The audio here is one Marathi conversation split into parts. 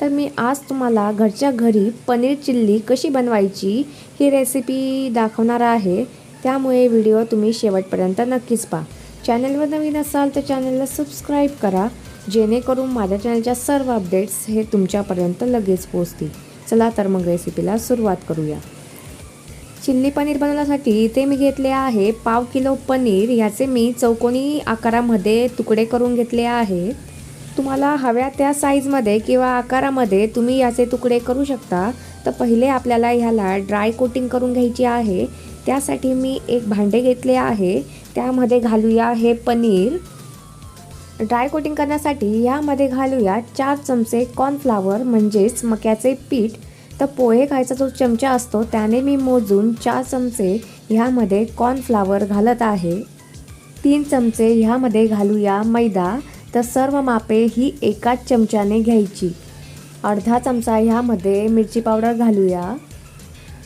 तर मी आज तुम्हाला घरच्या घरी पनीर चिल्ली कशी बनवायची ही रेसिपी दाखवणार आहे. त्यामुळे व्हिडिओ तुम्ही शेवटपर्यंत नक्कीच पहा. चॅनलवर नवीन असाल तर चॅनलला सबस्क्राईब करा जेणेकरून माझ्या चॅनलच्या सर्व अपडेट्स हे तुमच्यापर्यंत लगेच पोचतील चला तर मग रेसिपीला सुरुवात करूया. चिल्ली पनीर बनवण्यासाठी इथे मी घेतले आहे पाव किलो पनीर. ह्याचे मी चौकोनी आकारामध्ये तुकडे करून घेतले आहे. तुम्हाला हव्या त्या साईजमध्ये किंवा आकारामध्ये तुम्ही याचे तुकडे करू शकता. तर पहिले आपल्याला ह्याला ड्राय कोटिंग करून घ्यायची आहे. त्यासाठी मी एक भांडे घेतले आहे. त्यामध्ये घालूया हे पनीर. ड्राय कोटिंग करण्यासाठी यामध्ये घालूया चार चमचे कॉर्नफ्लावर म्हणजेच मक्याचे पीठ. तर पोहे खायचा जो चमचा असतो त्याने मी मोजून चार चमचे ह्यामध्ये कॉर्नफ्लावर घालत आहे. तीन चमचे ह्यामध्ये घालूया मैदा. तर सर्व मापे ही एकाच चमच्याने घ्यायची. अर्धा चमचा ह्यामध्ये मिरची पावडर घालूया.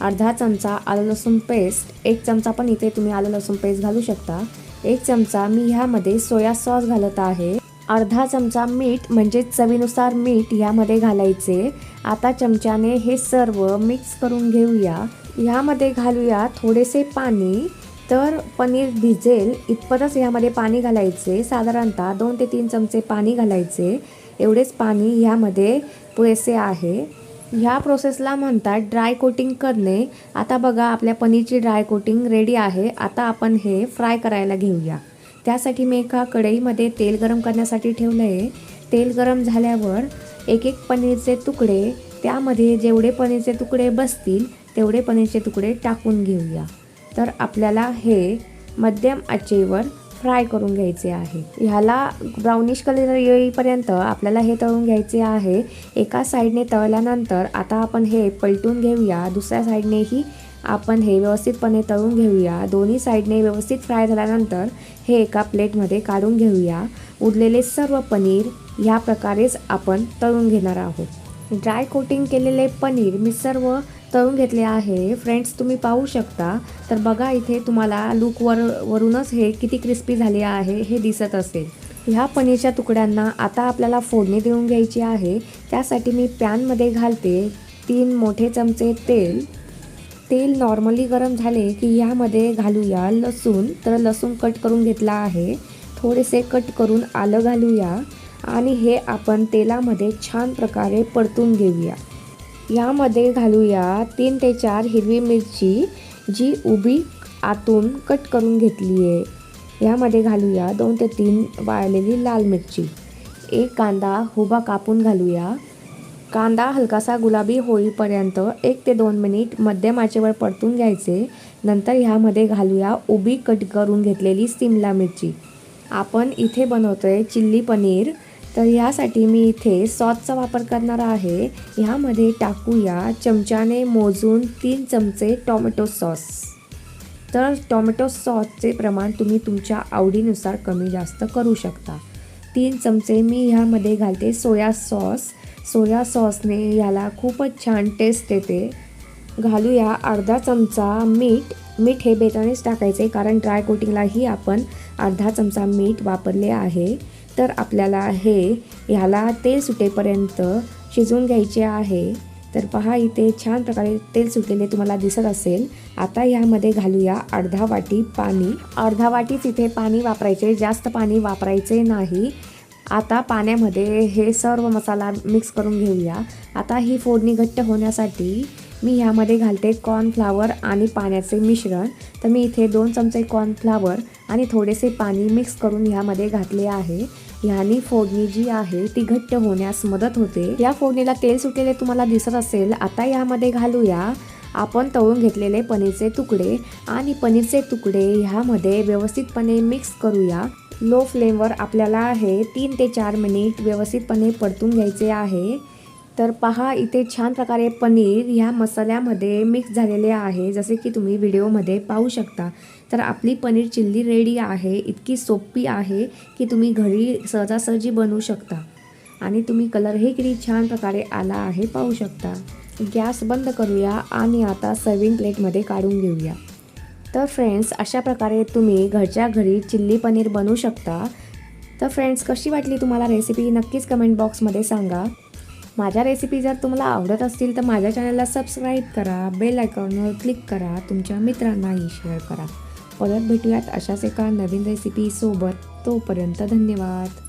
अर्धा चमचा आलं लसूण पेस्ट. एक चमचा पण इथे तुम्ही आलं लसूण पेस्ट घालू शकता. एक चमचा मी ह्यामध्ये सोया सॉस घालत आहे. अर्धा चमचा मीठ म्हणजे चवीनुसार मीठ यामध्ये घालायचे. आता चमच्याने हे सर्व मिक्स करून घेऊया. ह्यामध्ये घालूया थोडेसे पाणी. तर पनीर भिजेल इतपतच ह्यामध्ये पाणी घालायचे. साधारणतः दोन ते तीन चमचे पाणी घालायचे. एवढेच पाणी ह्यामध्ये पुरेसे आहे. ह्या प्रोसेसला म्हणतात ड्राय कोटिंग करणे. आता बघा आपल्या पनीरची ड्राय कोटिंग रेडी आहे. आता आपण हे फ्राय करायला घेऊया. त्यासाठी मी एका कढईमध्ये तेल गरम करण्यासाठी ठेवलं आहे तेल गरम झाल्यावर एक एक पनीरचे तुकडे त्यामध्ये जेवढे पनीरचे तुकडे बसतील तेवढे पनीरचे तुकडे टाकून घेऊया. तर आपल्याला हे मध्यम आचेवर फ्राय करून घ्यायचे आहे. ह्याला ब्राउनिश कलर येईपर्यंत आपल्याला हे तळून घ्यायचे आहे. एका साईडने तळल्यानंतर आता आपण हे पलटून घेऊया. दुसऱ्या साईडनेही आपण हे व्यवस्थितपणे तळून घेऊया. दोन्ही साईडने व्यवस्थित फ्राय झाल्यानंतर हे एका प्लेटमध्ये काढून घेऊया. उरलेले सर्व पनीर ह्या प्रकारेच आपण तळून घेणार आहोत. ड्राय कोटिंग केलेले पनीर मी सर्व तळून घेतले आहे. फ्रेंड्स तुम्ही पाहू शकता. तर बघा इथे तुम्हाला लूकवर वरूनच हे किती क्रिस्पी झाले आहे हे दिसत असेल. ह्या पनीरच्या तुकड्यांना आता आपल्याला फोडणी देऊन घ्यायची आहे. त्यासाठी मी पॅनमध्ये घालते तीन मोठे चमचे तेल. तेल नॉर्मली गरम झाले की यामध्ये घालूया लसूण. तर लसूण कट करून घेतला आहे. थोडेसे कट करून आलं घालूया. आणि हे आपण तेलामध्ये छान प्रकारे परतून घेऊया. यामध्ये घालूया तीन ते चार हिरवी मिरची जी उभी आतून कट करून घेतली आहे. यामध्ये घालूया दोन ते तीन वाळलेली लाल मिरची. एक कांदा हुबा कापून घालूया. कांदा हलकासा गुलाबी होईपर्यंत एक ते दोन मिनिट मध्यम आचेवर परतून घ्यायचे. नंतर ह्यामध्ये घालूया उभी कट करून घेतलेली सिमला मिरची. आपण इथे बनवतो आहे चिल्ली पनीर. तर यासाठी मी इथे सॉसचा वापर करणार आहे. ह्यामध्ये टाकूया चमच्याने मोजून तीन चमचे टॉमॅटो सॉस. तर टॉमॅटो सॉसचे प्रमाण तुम्ही तुमच्या आवडीनुसार कमी जास्त करू शकता. तीन चमचे मी ह्यामध्ये घालते सोया सॉस. सोया सॉसने याला खूपच छान टेस्ट येते. घालूया अर्धा चमचा मीठ. मीठ हे बेतानेच टाकायचे कारण ड्राय कोटिंगलाही आपण अर्धा चमचा मीठ वापरले आहे. तर आपल्याला हे ह्याला तेल सुटेपर्यंत शिजवून घ्यायचे आहे. तर पहा इथे छान प्रकारे तेल सुटलेले तुम्हाला दिसत असेल. आता ह्यामध्ये घालूया अर्धा वाटी पाणी. अर्धा वाटीच इथे पाणी वापरायचे जास्त पाणी वापरायचे नाही. आता पाण्यामध्ये हे सर्व मसाला मिक्स करून घेऊया. आता ही फोडणी घट्ट होण्यासाठी मी ह्यामध्ये घालते कॉर्नफ्लावर आणि पाण्याचे मिश्रण. तर मी इथे दोन चमचे कॉर्नफ्लावर आणि थोडेसे पाणी मिक्स करून ह्यामध्ये घातले आहे. ह्यानी फोडणी जी आहे ती घट्ट होण्यास मदत होते. या फोडणीला तेल सुटलेले तुम्हाला दिसत असेल आता यामध्ये घालूया. आपण तळून घेतलेले पनीरचे तुकडे आणि पनीरचे तुकडे ह्यामध्ये व्यवस्थितपणे मिक्स करूया. लो फ्लेमवर आपल्याला आहे तीन ते चार मिनिट व्यवस्थितपणे परतून घ्यायचे आहे. तर पहा इथे छान प्रकारे पनीर ह्या मसाल्यामध्ये मिक्स झालेले आहे जसे की तुम्ही व्हिडिओमध्ये पाहू शकता. तर आपली पनीर चिल्ली रेडी आहे इतकी सोपी आहे की तुम्ही घरी सहजासहजी बनवू शकता. आणि तुम्ही कलरही किती छान प्रकारे आला आहे पाहू शकता. गॅस बंद करूया आणि आता सर्विंग प्लेटमध्ये काढून घेऊया. तर फ्रेंड्स अशा प्रकारे तुम्ही घरच्या घरी चिल्ली पनीर बनवू शकता. तर फ्रेंड्स कशी वाटली तुम्हाला रेसिपी नक्कीच कमेंट बॉक्समध्ये सांगा. माझ्या रेसिपी जर तुम्हाला आवडत असतील तर माझ्या चॅनलला सबस्क्राईब करा बेल आयकॉनवर क्लिक करा तुमच्या मित्रांनाही शेअर करा. परत भेटूयात अशाच एका नवीन रेसिपीसोबत तोपर्यंत धन्यवाद.